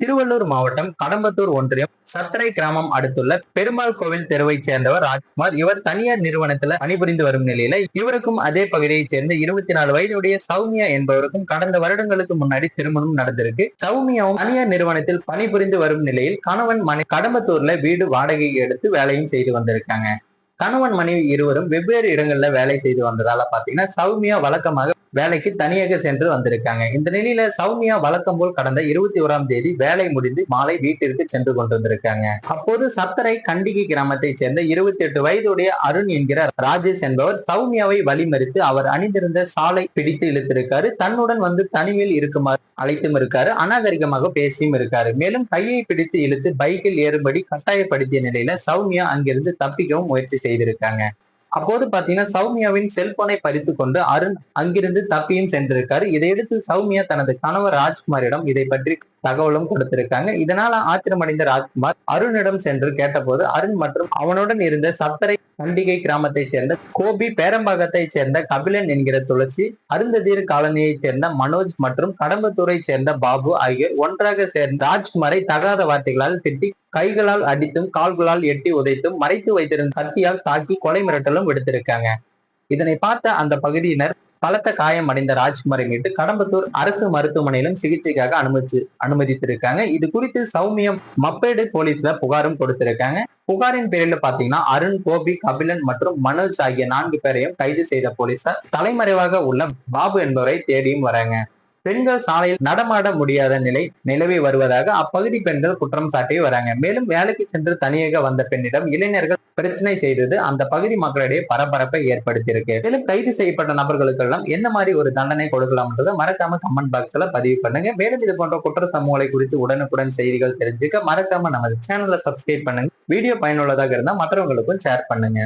திருவள்ளூர் மாவட்டம் கடம்பத்தூர் ஒன்றியம் சத்திரை கிராமம் அடுத்துள்ள பெருமாள் கோவில் தெருவை சேர்ந்தவர் ராஜ்குமார். இவர் தனியார் நிறுவனத்துல பணிபுரிந்து வரும் நிலையில இவருக்கும் அதே பகுதியைச் சேர்ந்த இருபத்தி நாலு வயதுடைய சௌமியா என்பவருக்கும் கடந்த வருடங்களுக்கு முன்னாடி திருமணம் நடந்திருக்கு. சௌமியாவும் தனியார் நிறுவனத்தில் பணிபுரிந்து வரும் நிலையில் கணவன் மனை கடம்பத்தூர்ல வீடு வாடகை எடுத்து வேலையும் செய்து வந்திருக்காங்க. கணவன் மனைவி இருவரும் வெவ்வேறு இடங்கள்ல வேலை செய்து வந்ததால பாத்தீங்கன்னா சௌமியா வழக்கமாக வேலைக்கு தனியாக சென்று வந்திருக்காங்க. இந்த நிலையில சௌமியா வழக்கம் போல் கடந்த இருபத்தி ஓராம் தேதி வேலை முடிந்து மாலை வீட்டிற்கு சென்று கொண்டிருந்திருக்காங்க. அப்போது சத்தரை கண்டிகை கிராமத்தைச் சேர்ந்த இருபத்தி எட்டு வயதுடைய அருண் என்கிற ராஜேஷ் என்பவர் சௌமியாவை வழிமறித்து அவர் அணிந்திருந்த சாலை பிடித்து இழுத்திருக்காரு. தன்னுடன் வந்து தனிமையில் இருக்குமாறு அழைத்தும் இருக்காரு. அநாகரிகமாக பேசியும் இருக்காரு. மேலும் கையை பிடித்து இழுத்து பைக்கில் ஏறும்படி கட்டாயப்படுத்திய நிலையில சௌமியா அங்கிருந்து தப்பிக்கவும் முயற்சி செய்திருக்காங்க. அப்போது பாத்தீங்கன்னா சௌமியாவின் செல்போனை பறித்து கொண்டு அருண் அங்கிருந்து தப்பியும் சென்றிருக்காரு. இதையடுத்து சௌமியா தனது கணவர் ராஜ்குமாரிடம் இதை பற்றி தகவலும் கொடுத்திருக்காங்க. இதனால ஆத்திரமடைந்த ராஜ்குமார் அருணிடம் சென்று கேட்டபோது அருண் மற்றும் அவனுடன் இருந்த சத்தரை பண்டிகை கிராமத்தைச் சேர்ந்த கோபி பேரம்பாக்கத்தைச் சேர்ந்த கபிலன் என்கிற துளசி அருந்ததீர் காலனியைச் சேர்ந்த மனோஜ் மற்றும் கடம்பத்தூரைச் சேர்ந்த பாபு ஆகியோர் ஒன்றாக சேர்ந்த ராஜ்குமாரை தகாத வார்த்தைகளால் திட்டி கைகளால் அடித்தும் கால்களால் எட்டி உதைத்தும் மறைத்து வைத்திருந்த கத்தியால் தாக்கி கொலை மிரட்டலும் விடுத்திருக்காங்க. இதனை பார்த்த அந்த பகுதியினர் பலத்த காயம் அடைந்த ராஜ்குமாரை மீட்டு கடம்பத்தூர் அரசு மருத்துவமனையிலும் சிகிச்சைக்காக அனுமதி அனுமதித்திருக்காங்க. இது குறித்து சௌமியம் மப்பேடு போலீஸ்ல புகாரும் கொடுத்திருக்காங்க. புகாரின் பேரில் பாத்தீங்கன்னா அருண் கோபி கபிலன் மற்றும் மனோஜ் ஆகிய நான்கு பேரையும் கைது செய்த போலீசார் தலைமறைவாக உள்ள பாபு என்பவரை தேடியும் வராங்க. பெண்கள் சாலையில் நடமாட முடியாத நிலை நிலவி வருவதாக அப்பகுதி பெண்கள் குற்றம் சாட்டி வராங்க. மேலும் வேலைக்கு சென்று தனியாக வந்த பெண்ணிடம் இளைஞர்கள் பிரச்சனை செய்தது அந்த பகுதி மக்களிடையே பரபரப்பை ஏற்படுத்தியிருக்கு. மேலும் கைது செய்யப்பட்ட நபர்களுக்கெல்லாம் என்ன மாதிரி ஒரு தண்டனை கொடுக்கலாம்ன்றதை மறக்காம கமெண்ட் பாக்ஸ்ல பதிவு பண்ணுங்க. மேலும் இது போன்ற குற்ற சமூகங்களை குறித்து உடனுக்குடன் செய்திகள் தெரிஞ்சுக்க மறக்காம நமது சேனலை சப்ஸ்கிரைப் பண்ணுங்க. வீடியோ பயனுள்ளதாக இருந்தால் மற்றவங்களுக்கும் ஷேர் பண்ணுங்க.